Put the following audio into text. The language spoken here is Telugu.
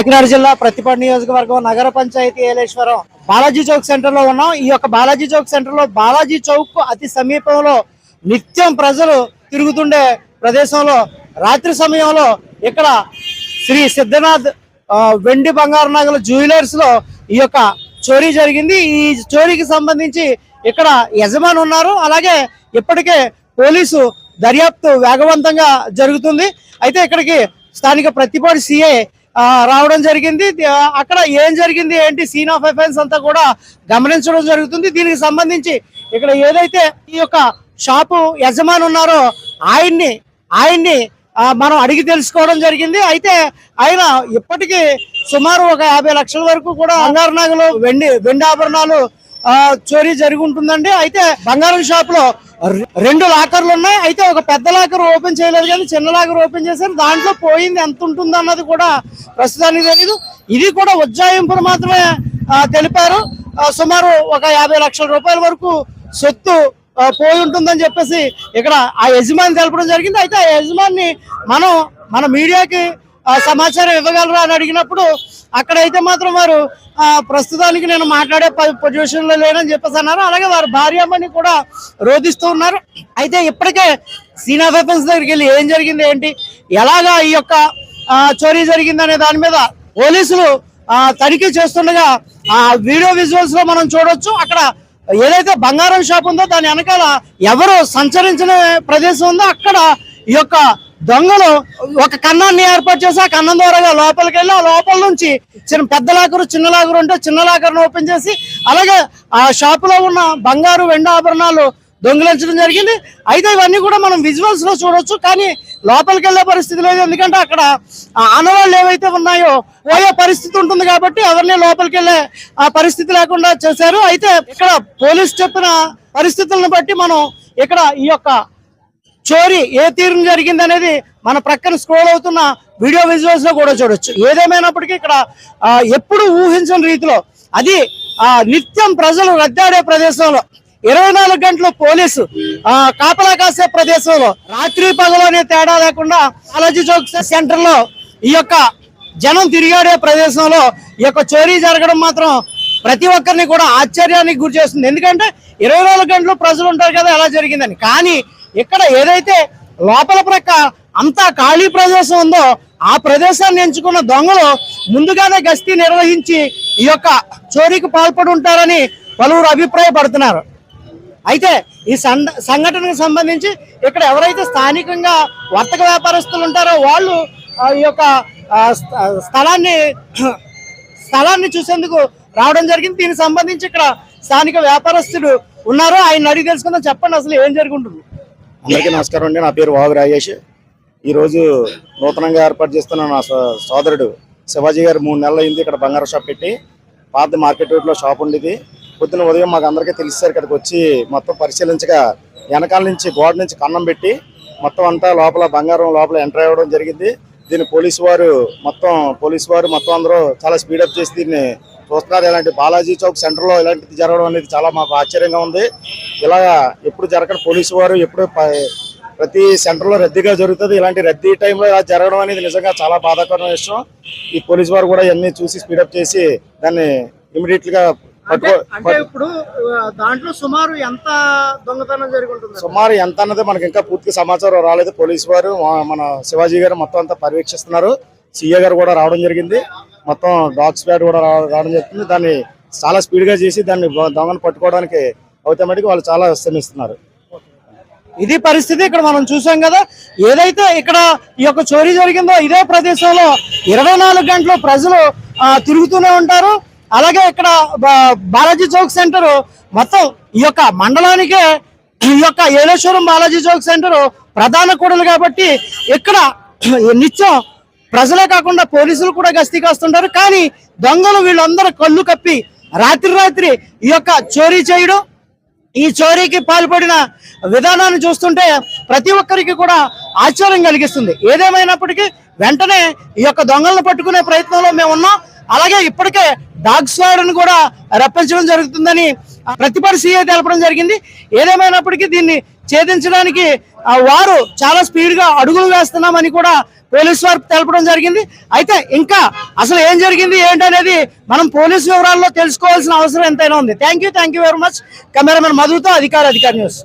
కాకినాడ జిల్లా ప్రతిపాడు నియోజకవర్గం నగర పంచాయతీ ఏలేశ్వరం బాలాజీ చౌక్ సెంటర్లో ఉన్నాం. ఈ యొక్క బాలాజీ చౌక్ సెంటర్లో బాలాజీ చౌక్ అతి సమీపంలో నిత్యం ప్రజలు తిరుగుతుండే ప్రదేశంలో రాత్రి సమయంలో ఇక్కడ శ్రీ సిద్ధనాథ్ వెండి బంగారు నగల జ్యువెలర్స్లో ఈ యొక్క చోరీ జరిగింది. ఈ చోరీకి సంబంధించి ఇక్కడ యజమాని ఉన్నారు. అలాగే ఇప్పటికే పోలీసు దర్యాప్తు వేగవంతంగా జరుగుతుంది. అయితే ఇక్కడికి స్థానిక ప్రతిపాడు సిఐ రావడం జరిగింది. అక్కడ ఏం జరిగింది ఏంటి సీన్ ఆఫ్ ఎఫెన్స్ అంతా కూడా గమనించడం జరుగుతుంది. దీనికి సంబంధించి ఇక్కడ ఏదైతే ఈ యొక్క షాపు యజమాని ఉన్నారో ఆయన్ని ఆయన్ని మనం అడిగి తెలుసుకోవడం జరిగింది. అయితే ఆయన ఇప్పటికీ సుమారు ఒక యాభై లక్షల వరకు కూడా బంగారు నగలు వెండి వెండి ఆభరణాలు చోరీ జరిగి ఉంటుందండి. అయితే బంగారం షాపులో రెండు లాకర్లు ఉన్నాయి. అయితే ఒక పెద్ద లాకర్ ఓపెన్ చేయలేదు కానీ చిన్న లాకర్ ఓపెన్ చేశారు. దాంట్లో పోయింది. ఎంత ఉంటుంది అన్నది కూడా ప్రస్తుతానికి తెలియదు ఇది కూడా ఉజ్జాయింపులు మాత్రమే తెలిపారు. సుమారు ఒక యాభై లక్షల రూపాయల వరకు సొత్తు పోయి ఉంటుందని చెప్పేసి ఇక్కడ ఆ యజమాని తెలపడం జరిగింది. అయితే ఆ యజమాని మనం మన మీడియాకి సమాచారం ఇవ్వగలరా అని అడిగినప్పుడు అక్కడైతే మాత్రం వారు ప్రస్తుతానికి నేను మాట్లాడే పొజిషన్లో లేనని చెప్పేసి అన్నారు. అలాగే వారి భార్యమ్మని కూడా రోధిస్తూ ఉన్నారు. అయితే ఇప్పటికే సీనా వెపన్స్ దగ్గరికి వెళ్ళి ఏం జరిగింది ఏంటి? ఎలాగా ఈ యొక్క చోరీ జరిగింది అనే దాని మీద పోలీసులు తనిఖీ చేస్తుండగా ఆ వీడియో విజువల్స్లో మనం చూడొచ్చు. అక్కడ ఏదైతే బంగారం షాప్ ఉందో దాని వెనకాల ఎవరు సంచరించిన ప్రదేశం ఉందో అక్కడ ఈ యొక్క దొంగలు ఒక కన్నాన్ని ఏర్పాటు చేసి ఆ కన్నం ద్వారా లోపలికి వెళ్ళి ఆ లోపల నుంచి చిన్న పెద్ద లాకరు చిన్న లాకరు ఉంటే చిన్న లాకర్ను ఓపెన్ చేసి అలాగే ఆ షాపులో ఉన్న బంగారు వెండి ఆభరణాలు దొంగిలించడం జరిగింది. అయితే ఇవన్నీ కూడా మనం విజువల్స్లో చూడొచ్చు కానీ లోపలికి వెళ్ళే పరిస్థితి లేదు. ఎందుకంటే అక్కడ ఆనవాళ్ళు ఏవైతే ఉన్నాయో పోయే పరిస్థితి ఉంటుంది కాబట్టి ఎవరిని లోపలికి వెళ్ళే ఆ పరిస్థితి లేకుండా చేశారు. అయితే ఇక్కడ పోలీస్ చెప్పిన పరిస్థితులను బట్టి మనం ఇక్కడ ఈ యొక్క చోరీ ఏ తీరును జరిగింది అనేది మన ప్రక్కన స్క్రోల్ అవుతున్న వీడియో విజువల్స్లో కూడా చూడొచ్చు. ఏదేమైనప్పటికీ ఇక్కడ ఎప్పుడు ఊహించని రీతిలో అది ఆ నిత్యం ప్రజలు రద్దాడే ప్రదేశంలో ఇరవై నాలుగు గంటలు పోలీసు ఆ, కాపలా కాసే ప్రదేశంలో రాత్రి పగలనే అనే తేడా లేకుండా బాలాజీ చౌక్ సెంటర్లో ఈ యొక్క జనం తిరిగాడే ప్రదేశంలో ఈ యొక్క చోరీ జరగడం మాత్రం ప్రతి ఒక్కరిని కూడా ఆశ్చర్యానికి గురి చేస్తుంది. ఎందుకంటే ఇరవై నాలుగు గంటలు ప్రజలు ఉంటారు కదా ఎలా జరిగిందని. కానీ ఇక్కడ ఏదైతే లోపల ప్రక్క అంతా ఖాళీ ప్రదేశం ఉందో ఆ ప్రదేశాన్ని ఎంచుకున్న దొంగలు ముందుగానే గస్తీ నిర్వహించి ఈ యొక్క చోరీకి పాల్పడి ఉంటారని పలువురు అభిప్రాయపడుతున్నారు. అయితే ఈ సంఘటనకు సంబంధించి ఇక్కడ ఎవరైతే స్థానికంగా వర్తక వ్యాపారస్తులు ఉంటారో వాళ్ళు ఈ యొక్క స్థలాన్ని స్థలాన్ని చూసేందుకు రావడం జరిగింది. దీనికి సంబంధించి ఇక్కడ స్థానిక వ్యాపారస్తుడు ఉన్నారు ఆయన అడిగి తెలుసుకుందాం. చెప్పండి అసలు ఏం జరుగుంటుంది? అందరికీ నమస్కారం అండి. నా పేరు వావి రాజేష్. ఈరోజు నూతనంగా ఏర్పాటు చేస్తున్న నా సో- సోదరుడు శివాజీ గారు మూడు నెలలు అయింది ఇక్కడ బంగారం షాప్ పెట్టి. పాత మార్కెట్ రోడ్లో షాప్ ఉండేది. పొద్దున ఉదయం మాకు అందరికీ తెలిసారు ఇక్కడికి వచ్చి మొత్తం పరిశీలించగా వెనకాల నుంచి గోడ నుంచి కన్నం పెట్టి మొత్తం అంతా లోపల బంగారం లోపల ఎంటర్ అవ్వడం జరిగింది. దీన్ని పోలీసు వారు మొత్తం పోలీసు వారు మొత్తం అందరూ చాలా స్పీడప్ చేసి దీన్ని చూస్తున్నారు. ఇలాంటి బాలాజీ చౌక్ సెంటర్లో ఇలాంటిది జరగడం అనేది చాలా మాకు ఆశ్చర్యంగా ఉంది. ఇలా ఎప్పుడు జరగడం పోలీసు వారు ఎప్పుడు ప- ప్రతి సెంటర్లో రద్దీగా జరుగుతుంది. ఇలాంటి రద్దీ టైంలో ఇలా జరగడం అనేది నిజంగా చాలా బాధాకరమైన విషయం. ఈ పోలీసు వారు కూడా ఇవన్నీ చూసి స్పీడప్ చేసి దాన్ని ఇమీడియట్గా అంటే ఇప్పుడు దాంట్లో సుమారు ఎంత దొంగతనం జరిగి ఉంటుంది? సుమారు ఎంత అన్నది మనకి ఇంకా పూర్తి సమాచారం రాలేదు. పోలీసు వారు మన శివాజీ గారు మొత్తం అంతా పర్యవేక్షిస్తున్నారు. సీఏ గారు కూడా రావడం జరిగింది. మొత్తం డాగ్ స్క్వాడ్ కూడా రావడం జరుగుతుంది. దాన్ని చాలా స్పీడ్గా చేసి దాన్ని దొంగను పట్టుకోవడానికి అవుతామటికి వాళ్ళు చాలా శ్రమిస్తున్నారు. ఇది పరిస్థితి ఇక్కడ మనం చూసాం కదా. ఏదైతే ఇక్కడ ఈ యొక్క చోరీ జరిగిందో ఇదే ప్రదేశంలో ఇరవై నాలుగు గంటలు ప్రజలు తిరుగుతూనే ఉంటారు. అలాగే ఇక్కడ బాలాజీ చౌక్ సెంటర్ మొత్తం ఈ యొక్క మండలానికే ఈ యొక్క ఏలేశ్వరం బాలాజీ చౌక్ సెంటర్ ప్రధాన కూడలు కాబట్టి ఇక్కడ నిత్యం ప్రజలే కాకుండా పోలీసులు కూడా గస్తీ కాస్తుంటారు. కానీ దొంగలు వీళ్ళందరూ కళ్ళు కప్పి రాత్రి రాత్రి ఈ యొక్క చోరీ చేయడం ఈ చోరీకి పాల్పడిన విధానాన్ని చూస్తుంటే ప్రతి ఒక్కరికి కూడా ఆశ్చర్యం కలిగిస్తుంది. ఏదేమైనప్పటికీ వెంటనే ఈ యొక్క దొంగలను పట్టుకునే ప్రయత్నంలో మేము ఉన్నాం. అలాగే ఇప్పటికే డాగ్ స్క్వాడ్ కూడా రప్పించడం జరుగుతుందని ప్రతిపక్ష సీఏ తెలపడం జరిగింది. ఏదేమైనప్పటికీ దీన్ని ఛేదించడానికి వారు చాలా స్పీడ్గా అడుగులు వేస్తున్నామని కూడా పోలీసు వారు తెలపడం జరిగింది. అయితే ఇంకా అసలు ఏం జరిగింది ఏంటనేది మనం పోలీసు వివరాల్లో తెలుసుకోవాల్సిన అవసరం ఎంతైనా ఉంది. Thank you thank you very much cameraman మధుతో అధికార అధికారి న్యూస్.